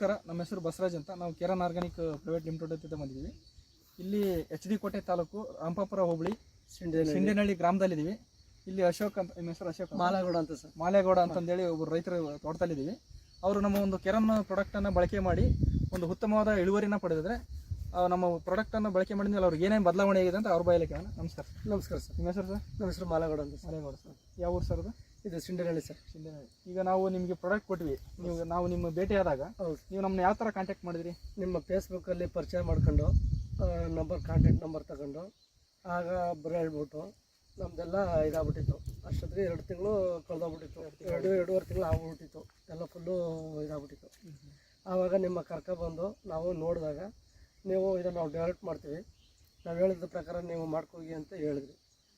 ನಮಸ್ಕಾರ ನಮ್ಮ ಹೆಸರು ಬಸವರಾಜ್ ಅಂತ. ನಾವು ಕೇರನ್ ಆರ್ಗಾನಿಕ್ ಪ್ರೈವೇಟ್ ಲಿಮಿಟೆಡ್ ಅಂತ ಬಂದಿದ್ದೀವಿ. ಇಲ್ಲಿ ಎಚ್ ಡಿ ಕೋಟೆ ತಾಲೂಕು ರಾಮಪಾಪುರ ಹೋಬಳಿ ಸಿಂಡೇನಹಳ್ಳಿ ಗ್ರಾಮದಲ್ಲಿದ್ದೀವಿ. ಇಲ್ಲಿ ಅಶೋಕ್ ಅಂತ ನಿಮ್ಮ ಹೆಸರು ಅಶೋಕ್ ಮಾಲೇಗೌಡ ಅಂತ ಸರ್. ಮಾಲೇಗೌಡ ಅಂತಂದೇಳಿ ಒಬ್ಬರು ರೈತರು ತೋಟದಲ್ಲಿದ್ದೀವಿ. ಅವರು ನಮ್ಮ ಒಂದು ಕೆರನ್ ಪ್ರಾಡಕ್ಟನ್ನು ಬಳಕೆ ಮಾಡಿ ಒಂದು ಉತ್ತಮವಾದ ಇಳುವರಿನ ಪಡೆದಿದ್ರೆ ನಮ್ಮ ಪ್ರಾಡಕ್ಟನ್ನು ಬಳಕೆ ಮಾಡಿದ್ಮೇಲೆ ಅವ್ರಿಗೆ ಏನೇನು ಬದಲಾವಣೆ ಆಗಿದೆ ಅಂತ ಅವ್ರ ಬಾಯಲ್ಲಿ ಕೇಳೋಣ. ನಮಸ್ಕಾರ. ನಮಸ್ಕಾರ ಸರ್. ನಿಮ್ಮ ಹೆಸರು ಸರ್? ನಮ್ಮ ಹೆಸರು ಮಾಲೇಗೌಡ ಅಂತ ಸರ್. ಮಾಲೇಗೌಡ ಸರ್. ಯಾವ ಊರು ಸರ್ ಅದು? ಇದು ಸಿಂಡನಹಳ್ಳಿ ಸರ್. ಈಗ ನಾವು ನಿಮಗೆ ಪ್ರಾಡಕ್ಟ್ ಕೊಟ್ವಿ. ನೀವು ನಾವು ನಿಮ್ಮ ಭೇಟಿ ಆದಾಗ ಹೌದು. ನೀವು ನಮ್ಮನ್ನ ಯಾವ ಥರ ಕಾಂಟ್ಯಾಕ್ಟ್ ಮಾಡಿದ್ರಿ? ನಿಮ್ಮ ಫೇಸ್ಬುಕ್ಕಲ್ಲಿ ಪರಿಚಯ ಮಾಡ್ಕೊಂಡು ನಂಬರ್ ಕಾಂಟ್ಯಾಕ್ಟ್ ನಂಬರ್ ತಗೊಂಡು ಆಗ ಬರ ಹೇಳ್ಬಿಟ್ಟು ನಮ್ದೆಲ್ಲ ಇದಾಗ್ಬಿಟ್ಟಿತ್ತು. ಅಷ್ಟೊತ್ತಿಗೆ ಎರಡು ತಿಂಗಳು ಕಳೆದೋಗ್ಬಿಟ್ಟಿತ್ತು. ಎರಡು ಎರಡೂವರೆ ತಿಂಗಳು ಆಗ್ಬಿಟ್ಟಿತ್ತು. ಎಲ್ಲ ಫುಲ್ಲು ಇದಾಗ್ಬಿಟ್ಟಿತ್ತು. ಆವಾಗ ನಿಮ್ಮ ಕರ್ಕೊಬಂದು ನಾವು ನೋಡಿದಾಗ ನೀವು ಇದನ್ನು ನಾವು ಡೆವಲಪ್ ಮಾಡ್ತೀವಿ. ನಾವು ಹೇಳಿದ ಪ್ರಕಾರ ನೀವು ಮಾಡ್ಕೋಗಿ ಅಂತ ಹೇಳಿದ್ರಿ.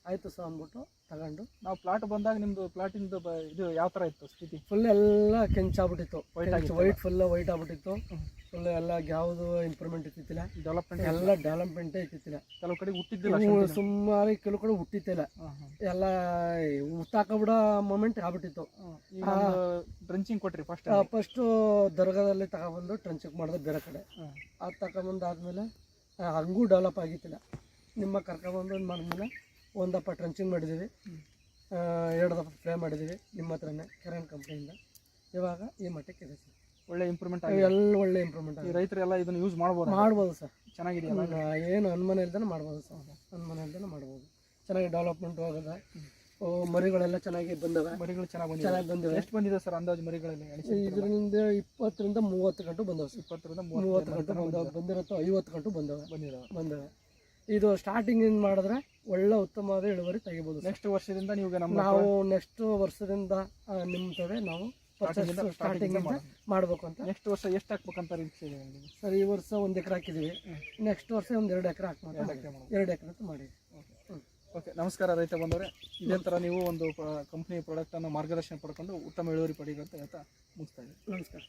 ಆಯಿತು ಸರ್ ಅಂದ್ಬಿಟ್ಟು ತಗೊಂಡು. ನಾವು ಪ್ಲಾಟ್ ಬಂದಾಗ ನಿಮ್ಮದು ಪ್ಲಾಟಿಂದು ಇದು ಯಾವ ಥರ ಇತ್ತು ಸ್ಥಿತಿ? ಫುಲ್ ಎಲ್ಲ ಕೆಂಚಾಗ್ಬಿಟ್ಟಿತ್ತು ವೈಟ್ ಆಗಿತ್ತು. ವೈಟ್ ಫುಲ್ ವೈಟ್ ಆಗ್ಬಿಟ್ಟಿತ್ತು. ಫುಲ್ ಎಲ್ಲ ಯಾವುದು ಇಂಪ್ರೂವ್ಮೆಂಟ್ ಇತ್ತಿಲ್ಲ ಡೆವಲಪ್ಮೆಂಟ್ ಎಲ್ಲ ಡೆವಲಪ್ಮೆಂಟೇ ಇತ್ತಿಲ್ಲ ಕೆಲವು ಕಡೆ ಹುಟ್ಟಿದ್ದಿಲ್ಲ ಸುಮಾರು ಕೆಲವು ಕಡೆ ಹುಟ್ಟಿತ್ತಿಲ್ಲ. ಎಲ್ಲ ಹುಟ್ಟಾಕ ಎಲ್ಲ ಹುಟ್ಟಾಕಬಿಡೋ ಮೂಮೆಂಟ್ ಆಗ್ಬಿಟ್ಟಿತ್ತು. ಡ್ರಂಚಿಂಗ್ ಕೊಟ್ರಿ ಫಸ್ಟ್ ಫಸ್ಟು ದರ್ಗಾದಲ್ಲಿ ತಗೊಬಂದು ಟ್ರಂಚಿಂಗ್ ಮಾಡಿದೆ ಬೇರೆ ಕಡೆ. ಅದು ತಗೊಂಬಂದಾದ್ಮೇಲೆ ಆದಮೇಲೆ ಹಂಗೂ ಡೆವಲಪ್ ಆಗಿತ್ತಿಲ್ಲ. ನಿಮ್ಮ ಕರ್ಕೊಂಬಂದು ಇದು ಒಂದಪ್ಪ ಟ್ರಂಚಿಂಗ್ ಮಾಡಿದ್ದೀವಿ. ಆ, ಎರಡು ದಪ್ಪ ಫ್ರೈ ಮಾಡಿದ್ದೀವಿ. ನಿಮ್ಮ ಹತ್ರನೇ ಕೆರೆನ್ ಕಂಪ್ನಿಯಿಂದ ಇವಾಗ ಈ ಮಟ್ಟಕ್ಕೆ ಇದೆ ಸರ್. ಒಳ್ಳೆ ಇಂಪ್ರೂವ್ಮೆಂಟ್ ಆಗಿದೆ. ಎಲ್ಲ ಒಳ್ಳೆ ಇಂಪ್ರೂವ್ಮೆಂಟ್ ಆಗಿದೆ. ರೈತರೆಲ್ಲ ಇದನ್ನು ಯೂಸ್ ಮಾಡ್ಬೋದು ಮಾಡ್ಬೋದು ಸರ್. ಚೆನ್ನಾಗಿದೆಯಲ್ಲ ಏನು ಅನುಮಾನ ಇಲ್ದೇ ಮಾಡ್ಬೋದು ಸರ್. ಅನುಮಾನ ಇಲ್ದೇ ಮಾಡ್ಬೋದು. ಚೆನ್ನಾಗಿ ಡೆವಲಪ್ಮೆಂಟ್ ಓ, ಮರಿಗಳೆಲ್ಲ ಚೆನ್ನಾಗಿ ಬಂದವೆ. ಮರಿಗಳು ಚೆನ್ನಾಗಿ ಬಂದಿವೆ. ಚೆನ್ನಾಗಿ ಬಂದಿವೆ. ಎಷ್ಟು ಬಂದಿದೆ ಸರ್ ಅಂದಾಜು ಮರಿಗಳಲ್ಲಿ? ಇದರಿಂದ ಇಪ್ಪತ್ತರಿಂದ ಮೂವತ್ತು ಗಂಟು ಬಂದವೆ ಸರ್. ಇಪ್ಪತ್ತರಿಂದ ಮೂವತ್ತು ಮೂವತ್ತು ಗಂಟು ಬಂದವೆ. ಬಂದಿರತ್ತೋ ಐವತ್ತು ಗಂಟು ಬಂದವೆ. ಬಂದಿದ್ದಾವೆ ಬಂದವೆ. ಇದು ಸ್ಟಾರ್ಟಿಂಗ್ ಇಂದ ಮಾಡಿದ್ರೆ ಒಳ್ಳೆ ಉತ್ತಮವಾದ ಇಳುವರಿ ತೆಗಿಬೋದು. ನೆಕ್ಸ್ಟ್ ವರ್ಷದಿಂದ ನೀವು ನಮ್ಮ ನಾವು ನೆಕ್ಸ್ಟ್ ವರ್ಷದಿಂದ ನಿಮ್ಮ ತವೆ ನಾವು ಸ್ಟಾರ್ಟಿಂಗ್ ಮಾಡಬೇಕು ಅಂತ. ನೆಕ್ಸ್ಟ್ ವರ್ಷ ಎಷ್ಟು ಹಾಕ್ಬೇಕಂತ ಅಂತ ಇದೆ ಸರ್ ಈ ವರ್ಷ ಒಂದು ಎಕರೆ ಹಾಕಿದೀವಿ. ನೆಕ್ಸ್ಟ್ ವರ್ಷ ಒಂದು ಎರಡು ಎಕರೆ ಹಾಕ್ಬೋದು ಎರಡು ಎಕರೆ ಎರಡು ಎಕರೆ ಅಂತ ಮಾಡಿ ಓಕೆ ನಮಸ್ಕಾರ ರೈತ ಬಂದವರೆ. ಇದೇ ಥರ ನೀವು ಒಂದು ಕಂಪ್ನಿ ಪ್ರಾಡಕ್ಟನ್ನು ಮಾರ್ಗದರ್ಶನ ಪಡ್ಕೊಂಡು ಉತ್ತಮ ಇಳುವರಿ ಅಂತ ಹೇಳ್ತಾ ಮುಗಿಸ್ತಾ ಇದ್ದೀವಿ ನಮಸ್ಕಾರ.